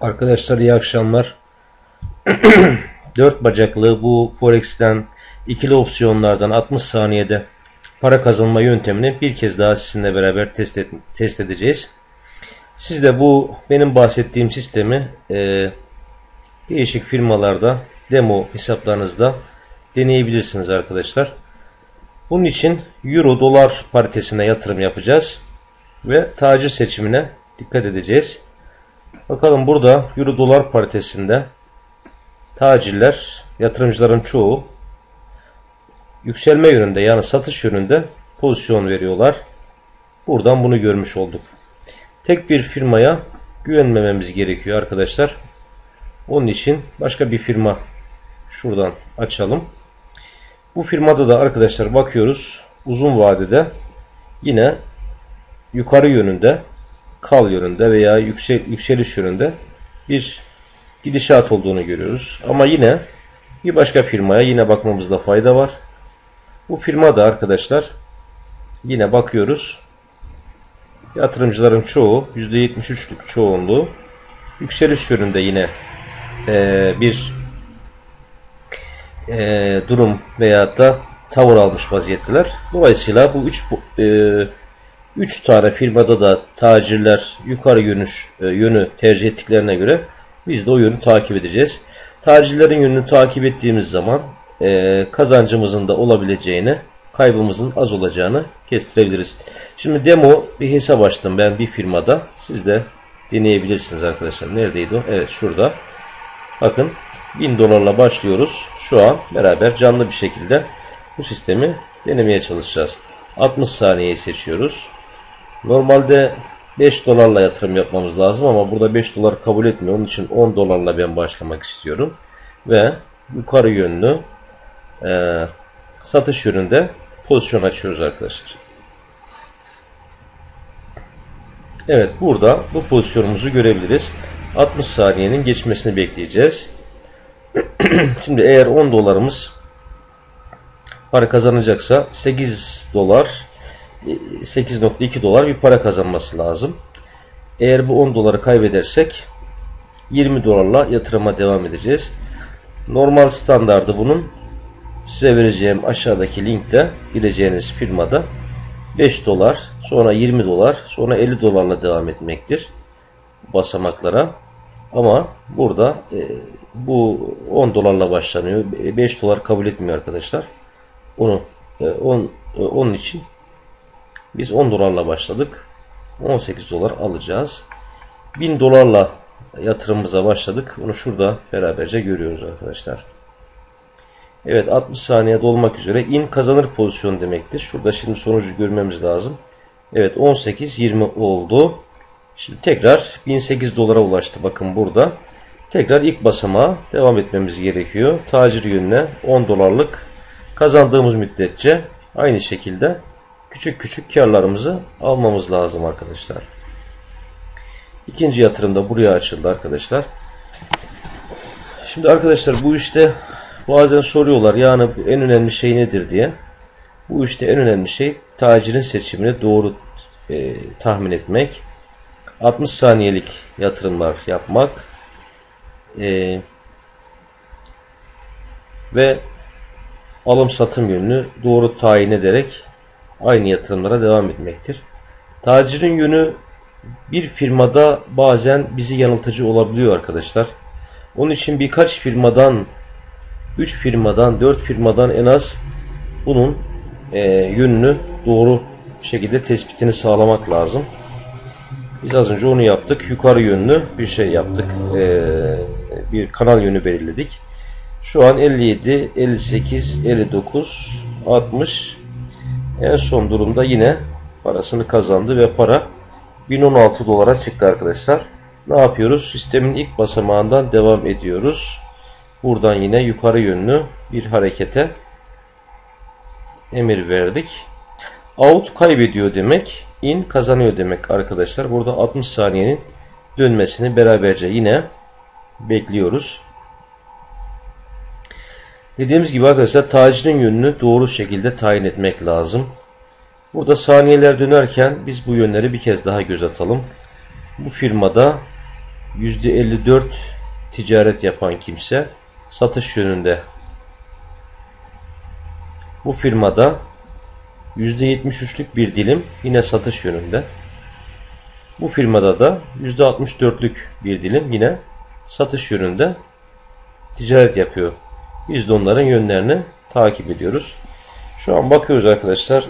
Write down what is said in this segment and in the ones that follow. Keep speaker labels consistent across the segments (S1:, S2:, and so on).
S1: Arkadaşlar iyi akşamlar. Dört bacaklı bu Forex'ten ikili opsiyonlardan 60 saniyede para kazanma yöntemini bir kez daha sizinle beraber test, et, test edeceğiz. Siz de bu benim bahsettiğim sistemi e, değişik firmalarda demo hesaplarınızda deneyebilirsiniz arkadaşlar. Bunun için Euro dolar paritesine yatırım yapacağız ve tacir seçimine dikkat edeceğiz. Bakalım burada Euro dolar paritesinde tacirler, yatırımcıların çoğu yükselme yönünde yani satış yönünde pozisyon veriyorlar. Buradan bunu görmüş olduk. Tek bir firmaya güvenmememiz gerekiyor arkadaşlar. Onun için başka bir firma şuradan açalım. Bu firmada da arkadaşlar bakıyoruz uzun vadede yine yukarı yönünde kal yönünde veya yüksel, yükseliş yönünde bir gidişat olduğunu görüyoruz. Ama yine bir başka firmaya yine bakmamızda fayda var. Bu firma da arkadaşlar yine bakıyoruz. Yatırımcıların çoğu %73'lük çoğunluğu yükseliş yönünde yine e, bir e, durum veyahut da tavır almış vaziyetteler. Dolayısıyla bu üç e, 3 tane firmada da tacirler yukarı yönüş, e, yönü tercih ettiklerine göre biz de o yönü takip edeceğiz. Tacirlerin yönünü takip ettiğimiz zaman e, kazancımızın da olabileceğini, kaybımızın az olacağını kestirebiliriz. Şimdi demo bir hesap açtım ben bir firmada. Siz de deneyebilirsiniz arkadaşlar. Neredeydi o? Evet şurada. Bakın 1000 dolarla başlıyoruz. Şu an beraber canlı bir şekilde bu sistemi denemeye çalışacağız. 60 saniyeyi seçiyoruz. Normalde 5 dolarla yatırım yapmamız lazım ama burada 5 dolar kabul etmiyor. Onun için 10 dolarla ben başlamak istiyorum. Ve yukarı yönlü e, satış yönünde pozisyon açıyoruz arkadaşlar. Evet burada bu pozisyonumuzu görebiliriz. 60 saniyenin geçmesini bekleyeceğiz. Şimdi eğer 10 dolarımız para kazanacaksa 8 dolar 8.2 dolar bir para kazanması lazım. Eğer bu 10 doları kaybedersek 20 dolarla yatırıma devam edeceğiz. Normal standardı bunun size vereceğim aşağıdaki linkte gireceğiniz firmada 5 dolar sonra 20 dolar sonra 50 dolarla devam etmektir basamaklara. Ama burada e, bu 10 dolarla başlanıyor. 5 dolar kabul etmiyor arkadaşlar. Onu e, on, e, onun için biz 10 dolarla başladık. 18 dolar alacağız. 1000 dolarla yatırımımıza başladık. Onu şurada beraberce görüyoruz arkadaşlar. Evet 60 saniye dolmak üzere in kazanır pozisyon demektir. Şurada şimdi sonucu görmemiz lazım. Evet 18-20 oldu. Şimdi tekrar 1008 dolara ulaştı. Bakın burada. Tekrar ilk basamağa devam etmemiz gerekiyor. Tacir yönüne 10 dolarlık kazandığımız müddetçe aynı şekilde küçük küçük karlarımızı almamız lazım arkadaşlar. İkinci yatırım da buraya açıldı arkadaşlar. Şimdi arkadaşlar bu işte bazen soruyorlar yani en önemli şey nedir diye. Bu işte en önemli şey tacirin seçimini doğru e, tahmin etmek. 60 saniyelik yatırımlar yapmak. E, ve alım satım yönünü doğru tayin ederek aynı yatırımlara devam etmektir. Tacirin yönü bir firmada bazen bizi yanıltıcı olabiliyor arkadaşlar. Onun için birkaç firmadan 3 firmadan 4 firmadan en az bunun e, yönünü doğru şekilde tespitini sağlamak lazım. Biz az önce onu yaptık. Yukarı yönlü bir şey yaptık. E, bir kanal yönü belirledik. Şu an 57, 58, 59, 60 en son durumda yine parasını kazandı ve para 1016 dolara çıktı arkadaşlar. Ne yapıyoruz? Sistemin ilk basamağından devam ediyoruz. Buradan yine yukarı yönlü bir harekete emir verdik. Out kaybediyor demek. In kazanıyor demek arkadaşlar. Burada 60 saniyenin dönmesini beraberce yine bekliyoruz. Dediğimiz gibi arkadaşlar tacirin yönünü doğru şekilde tayin etmek lazım. Burada saniyeler dönerken biz bu yönleri bir kez daha göz atalım. Bu firmada %54 ticaret yapan kimse satış yönünde. Bu firmada %73'lük bir dilim yine satış yönünde. Bu firmada da %64'lük bir dilim yine satış yönünde ticaret yapıyor. Biz de onların yönlerini takip ediyoruz. Şu an bakıyoruz arkadaşlar.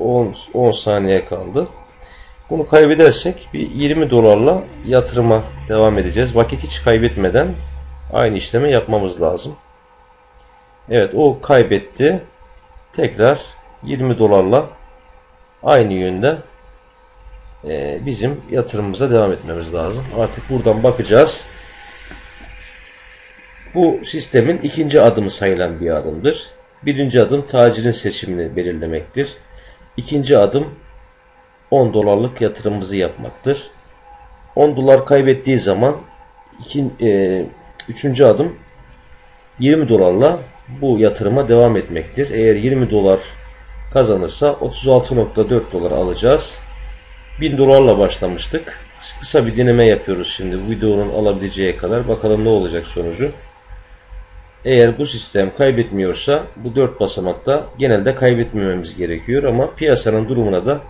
S1: 10, 10 saniye kaldı. Bunu kaybedersek bir 20 dolarla yatırıma devam edeceğiz. Vakit hiç kaybetmeden aynı işlemi yapmamız lazım. Evet o kaybetti. Tekrar 20 dolarla aynı yönde e, bizim yatırımımıza devam etmemiz lazım. Artık buradan bakacağız. Bu sistemin ikinci adımı sayılan bir adımdır. Birinci adım tacirin seçimini belirlemektir. İkinci adım 10 dolarlık yatırımımızı yapmaktır. 10 dolar kaybettiği zaman iki, e, üçüncü adım 20 dolarla bu yatırıma devam etmektir. Eğer 20 dolar kazanırsa 36.4 dolar alacağız. 1000 dolarla başlamıştık. Kısa bir deneme yapıyoruz şimdi videonun alabileceği kadar. Bakalım ne olacak sonucu. Eğer bu sistem kaybetmiyorsa bu 4 basamakta genelde kaybetmememiz gerekiyor ama piyasanın durumuna da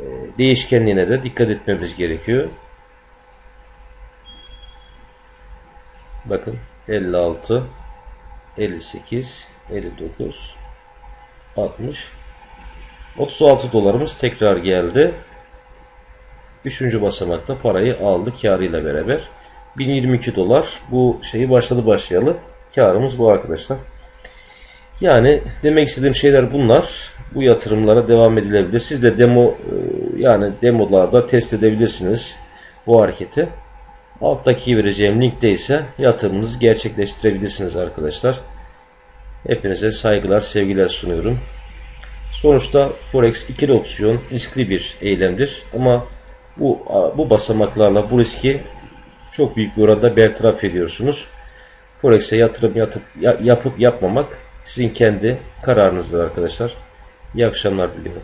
S1: e, değişkenliğine de dikkat etmemiz gerekiyor. Bakın 56 58 59 60 36 dolarımız tekrar geldi. Üçüncü basamakta parayı aldı karıyla beraber. 1022 dolar bu şeyi başladı başlayalı. Karımız bu arkadaşlar. Yani demek istediğim şeyler bunlar. Bu yatırımlara devam edilebilir. Siz de demo e, yani demolarda test edebilirsiniz bu hareketi. Alttaki vereceğim linkte ise yatırımınızı gerçekleştirebilirsiniz arkadaşlar. Hepinize saygılar, sevgiler sunuyorum. Sonuçta Forex ikili opsiyon riskli bir eylemdir. Ama bu, bu basamaklarla bu riski çok büyük bir oranda bertaraf ediyorsunuz. Forex'e yatırım yatıp, yapıp yapmamak sizin kendi kararınızdır arkadaşlar. İyi akşamlar diliyorum.